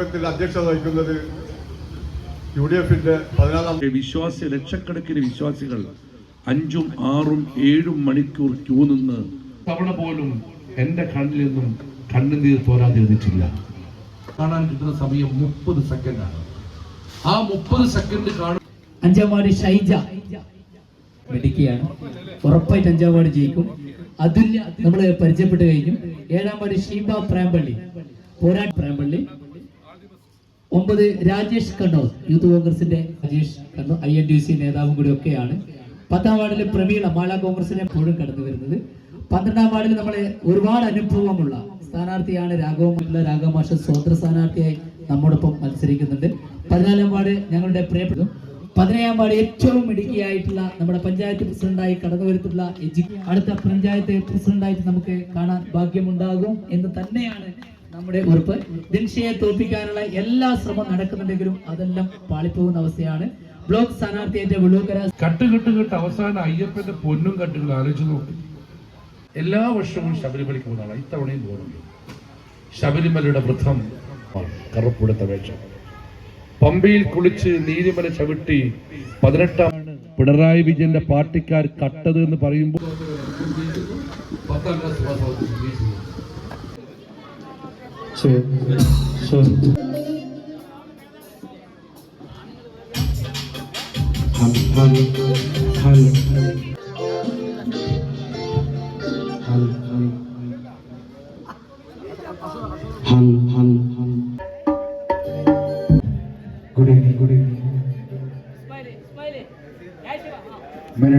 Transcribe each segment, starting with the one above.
അധ്യക്ഷത വഹിക്കുന്നത് U D എഫിന്റെ പതിനാലാം വിശ്വാസി ലക്ഷക്കണക്കിന് വിശ്വാസികൾ അഞ്ചും ആറും ഏഴും മണിക്കൂർ ക്യൂ നിന്ന് തവണ പോലും എന്റെ കണ്ണിൽ നിന്നും കണ്ണുനീർ തോരാതിരുന്നിട്ടില്ല. കാണാൻ കിട്ടുന്ന സമയം മുപ്പത് സെക്കൻഡാണ്. ആ മുപ്പത് സെക്കൻഡ് കാണും അഞ്ചാം ഷൈജ മെഡിക്കുകയാണ് ഉറപ്പായിട്ട് അഞ്ചാം വാർഡ് ജയിക്കും. അതുല്യ നമ്മൾ പരിചയപ്പെട്ട് കഴിഞ്ഞു. ഏഴാം വാടി ഷീബ പ്രാമ്പള്ളി. പോരാട്ട് പ്രാമ്പള്ളി. ഒമ്പത് രാജേഷ് കണ്ണൂർ യൂത്ത് കോൺഗ്രസിന്റെ Rajesh Kannur I N D C നേതാവും കൂടി ഒക്കെയാണ്. പത്താം വാർഡിലെ പ്രമീള മാള കോൺഗ്രസിനെ എപ്പോഴും കടന്നു വരുന്നത്. പന്ത്രണ്ടാം വാർഡിൽ നമ്മളെ ഒരുപാട് അനുഭവമുള്ള സ്ഥാനാർത്ഥിയാണ് രാഘവ രാഘവമാഷ സ്വതന്ത്ര സ്ഥാനാർത്ഥിയായി നമ്മോടൊപ്പം മത്സരിക്കുന്നുണ്ട്. പതിനാലാം വാർഡ് ഞങ്ങളുടെ പ്രിയപ്പെട്ടു പതിനേഴാം വാർഡ് ഏറ്റവും മിടുക്കിയായിട്ടുള്ള നമ്മുടെ പഞ്ചായത്ത് പ്രസിഡന്റായി കടന്നു വരുത്തുള്ള അടുത്ത പഞ്ചായത്ത് പ്രസിഡന്റായിട്ട് നമുക്ക് കാണാൻ ഭാഗ്യമുണ്ടാകും എന്ന് തന്നെയാണ് നമ്മുടെ ഉറപ്പ്. ദിൻഷയെ തോൽപ്പിക്കാനുള്ള എല്ലാ ശ്രമം നടക്കുന്നുണ്ടെങ്കിലും അതെല്ലാം പാളിപ്പോകുന്ന അവസ്ഥയാണ്. ബ്ലോക്ക് സ്ഥാനാർത്ഥിയായിട്ട് വിളൂക്കര കട്ട് കെട്ട് കെട്ട് അവസാനം അയ്യപ്പന്റെ പൊന്നും കട്ടുകൾ ആലോചിച്ച് നോക്കി. എല്ലാ വർഷവും ശബരിമലയ്ക്ക് പോകുന്നതാണ്. ഇത്തവണയും പോകുന്നുണ്ട്. ശബരിമലയുടെ വൃദ്ധം കറുപ്പുടുത്ത വേഷം. പമ്പയിൽ കുളിച്ച് നീലിമല ചവിട്ടി പതിനെട്ടാം പിണറായി വിജയന്റെ പാർട്ടിക്കാർ കട്ടത് എന്ന് പറയുമ്പോൾ പത്താം ക്ലാസ് হচ্ছে ভালো ভালো ভালো ভালো ভালো হন হন হন গুড ইভিনিং গুড ইভিনিং মেরে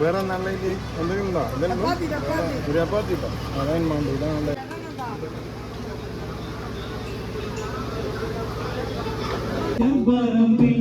വേറെ നല്ല എന്തെങ്കിലും ഉണ്ടോ? എന്തെങ്കിലും ഒരു അതായത് വേണ്ട ഇതാണ് പറമ്പിൽ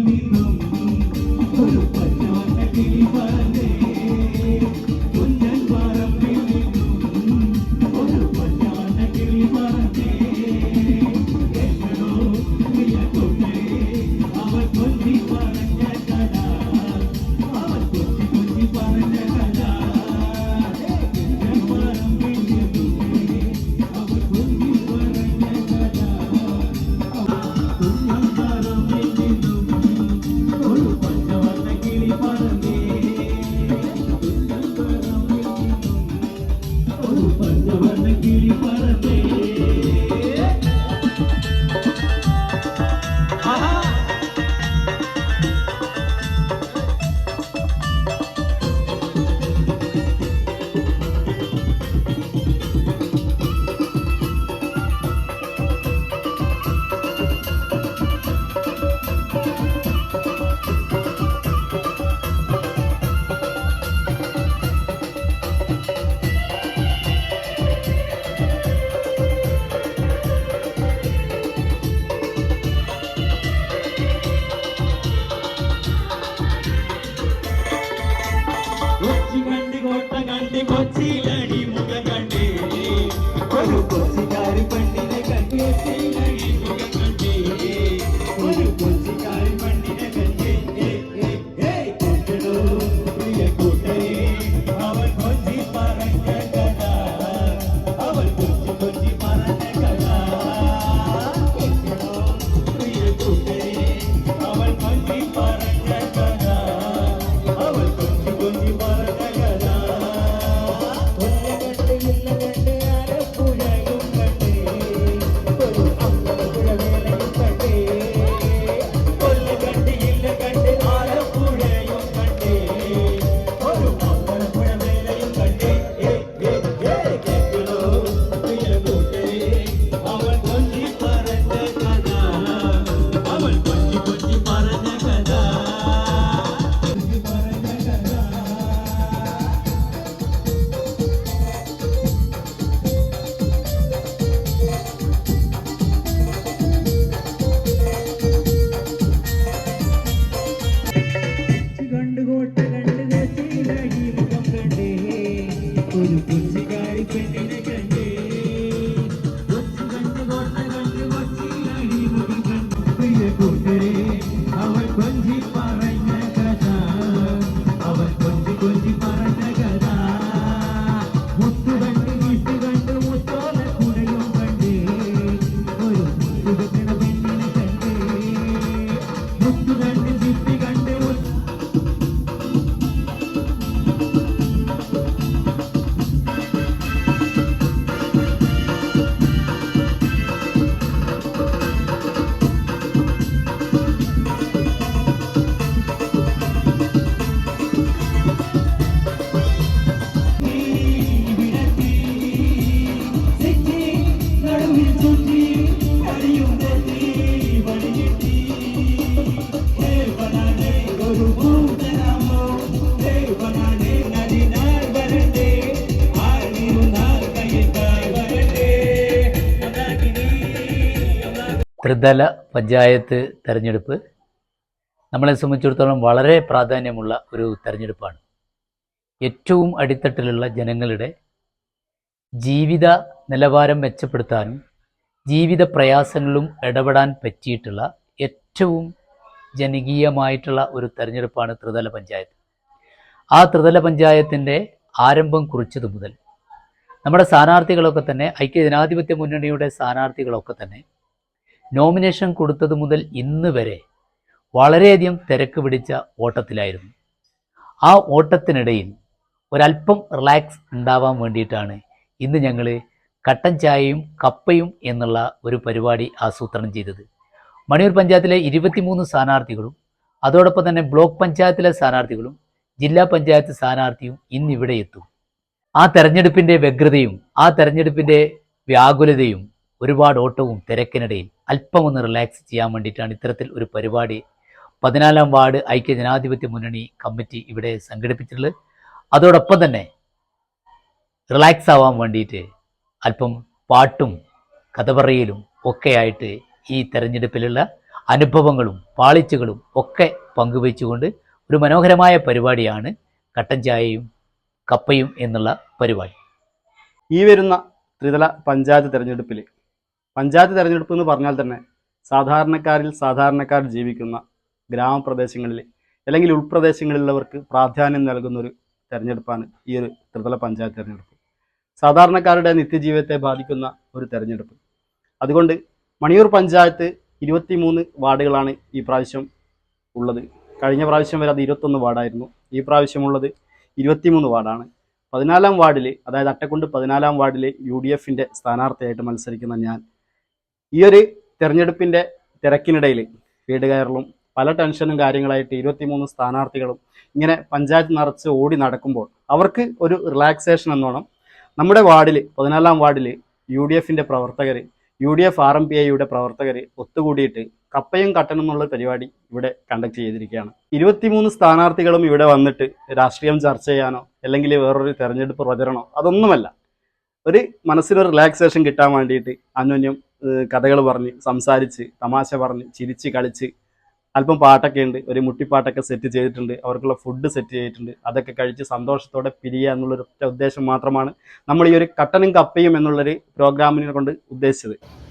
कोई सिपा ത്രിതല പഞ്ചായത്ത് തെരഞ്ഞെടുപ്പ്. നമ്മളെ സംബന്ധിച്ചിടത്തോളം വളരെ പ്രാധാന്യമുള്ള ഒരു തെരഞ്ഞെടുപ്പാണ്. ഏറ്റവും അടിത്തട്ടിലുള്ള ജനങ്ങളുടെ ജീവിത നിലവാരം മെച്ചപ്പെടുത്താനും ജീവിത പ്രയാസങ്ങളിലും ഇടപെടാൻ പറ്റിയിട്ടുള്ള ഏറ്റവും ജനകീയമായിട്ടുള്ള ഒരു തെരഞ്ഞെടുപ്പാണ് ത്രിതല പഞ്ചായത്ത്. ആ ത്രിതല പഞ്ചായത്തിന്റെ ആരംഭം കുറിച്ചത് മുതൽ നമ്മുടെ സ്ഥാനാർത്ഥികളൊക്കെ തന്നെ ഐക്യ ജനാധിപത്യ മുന്നണിയുടെ സ്ഥാനാർത്ഥികളൊക്കെ തന്നെ നോമിനേഷൻ കൊടുത്തത് മുതൽ ഇന്ന് വരെ വളരെയധികം തിരക്ക് പിടിച്ച ഓട്ടത്തിലായിരുന്നു. ആ ഓട്ടത്തിനിടയിൽ ഒരല്പം റിലാക്സ് ഉണ്ടാവാൻ വേണ്ടിയിട്ടാണ് ഇന്ന് ഞങ്ങൾ കട്ടൻ ചായയും കപ്പയും എന്നുള്ള ഒരു പരിപാടി ആസൂത്രണം ചെയ്തത്. മണിയൂർ പഞ്ചായത്തിലെ ഇരുപത്തിമൂന്ന് സ്ഥാനാർത്ഥികളും അതോടൊപ്പം തന്നെ ബ്ലോക്ക് പഞ്ചായത്തിലെ സ്ഥാനാർത്ഥികളും ജില്ലാ പഞ്ചായത്ത് സ്ഥാനാർത്ഥിയും ഇന്നിവിടെ എത്തും. ആ തെരഞ്ഞെടുപ്പിന്റെ വ്യഗ്രതയും ആ തെരഞ്ഞെടുപ്പിന്റെ വ്യാകുലതയും ഒരുപാട് ഓട്ടവും തിരക്കിനിടയിൽ അല്പം ഒന്ന് റിലാക്സ് ചെയ്യാൻ വേണ്ടിയിട്ടാണ് ഇത്തരത്തിൽ ഒരു പരിപാടി. പതിനാലാം വാർഡ് ഐക്യ ജനാധിപത്യ മുന്നണി കമ്മിറ്റി ഇവിടെ സംഘടിപ്പിച്ചിട്ടുള്ളത്. അതോടൊപ്പം തന്നെ റിലാക്സ് ആവാൻ വേണ്ടിയിട്ട് അല്പം പാട്ടും കഥ പറയലും ഒക്കെയായിട്ട് ഈ തെരഞ്ഞെടുപ്പിലുള്ള അനുഭവങ്ങളും പാളിച്ചകളും ഒക്കെ പങ്കുവെച്ചുകൊണ്ട് ഒരു മനോഹരമായ പരിപാടിയാണ് കട്ടൻ ചായയും കപ്പയും എന്നുള്ള പരിപാടി. ഈ വരുന്ന ത്രിതല പഞ്ചായത്ത് തിരഞ്ഞെടുപ്പിൽ പഞ്ചായത്ത് തിരഞ്ഞെടുപ്പ് എന്ന് പറഞ്ഞാൽ തന്നെ സാധാരണക്കാരിൽ സാധാരണക്കാർ ജീവിക്കുന്ന ഗ്രാമപ്രദേശങ്ങളിൽ അല്ലെങ്കിൽ ഉൾപ്രദേശങ്ങളിലുള്ളവർക്ക് പ്രാധാന്യം നൽകുന്ന ഒരു തെരഞ്ഞെടുപ്പാണ് ഈ ഒരു ത്രിതല പഞ്ചായത്ത് തിരഞ്ഞെടുപ്പ്. സാധാരണക്കാരുടെ നിത്യജീവിതത്തെ ബാധിക്കുന്ന ഒരു തെരഞ്ഞെടുപ്പ്. അതുകൊണ്ട് മണിയൂർ പഞ്ചായത്ത് ഇരുപത്തിമൂന്ന് വാർഡുകളാണ് ഈ പ്രാവശ്യം ഉള്ളത്. കഴിഞ്ഞ പ്രാവശ്യം വരെ അത് ഇരുപത്തൊന്ന് വാർഡായിരുന്നു. ഈ പ്രാവശ്യമുള്ളത് ഇരുപത്തിമൂന്ന് വാർഡാണ്. പതിനാലാം വാർഡിൽ അതായത് അട്ടക്കുണ്ട് പതിനാലാം വാർഡിൽ യു ഡി എഫിന്റെ സ്ഥാനാർത്ഥിയായിട്ട് മത്സരിക്കുന്ന ഞാൻ ഈ ഒരു തെരഞ്ഞെടുപ്പിന്റെ തിരക്കിനിടയിൽ വീട് കയറലും പല ടെൻഷനും കാര്യങ്ങളായിട്ട് ഇരുപത്തിമൂന്ന് സ്ഥാനാർത്ഥികളും ഇങ്ങനെ പഞ്ചായത്ത് നിറച്ച് ഓടി നടക്കുമ്പോൾ അവർക്ക് ഒരു റിലാക്സേഷൻ എന്നോണം നമ്മുടെ വാർഡിൽ പതിനാലാം വാർഡിൽ യു ഡി എഫിന്റെ പ്രവർത്തകർ U D F R M P ഐയുടെ പ്രവർത്തകർ ഒത്തുകൂടിയിട്ട് കപ്പയും കട്ടനും എന്നുള്ള പരിപാടി ഇവിടെ കണ്ടക്ട് ചെയ്തിരിക്കുകയാണ്. ഇരുപത്തിമൂന്ന് സ്ഥാനാർത്ഥികളും ഇവിടെ വന്നിട്ട് രാഷ്ട്രീയം ചർച്ച ചെയ്യാനോ അല്ലെങ്കിൽ വേറൊരു തെരഞ്ഞെടുപ്പ് പ്രചരണോ അതൊന്നുമല്ല. ഒരു മനസ്സിനൊരു റിലാക്സേഷൻ കിട്ടാൻ വേണ്ടിയിട്ട് അന്യോന്യം കഥകൾ പറഞ്ഞ് സംസാരിച്ച് തമാശ പറഞ്ഞ് ചിരിച്ച് കളിച്ച് അല്പം പാട്ടൊക്കെ ഉണ്ട്. ഒരു മുട്ടിപ്പാട്ടൊക്കെ സെറ്റ് ചെയ്തിട്ടുണ്ട്. അവർക്കുള്ള ഫുഡ് സെറ്റ് ചെയ്തിട്ടുണ്ട്. അതൊക്കെ കഴിച്ച് സന്തോഷത്തോടെ പിരിയുക എന്നുള്ളൊരു ഉദ്ദേശം മാത്രമാണ് നമ്മൾ ഈ ഒരു കട്ടനും കപ്പയും എന്നുള്ളൊരു പ്രോഗ്രാമിനെ കൊണ്ട് ഉദ്ദേശിച്ചത്.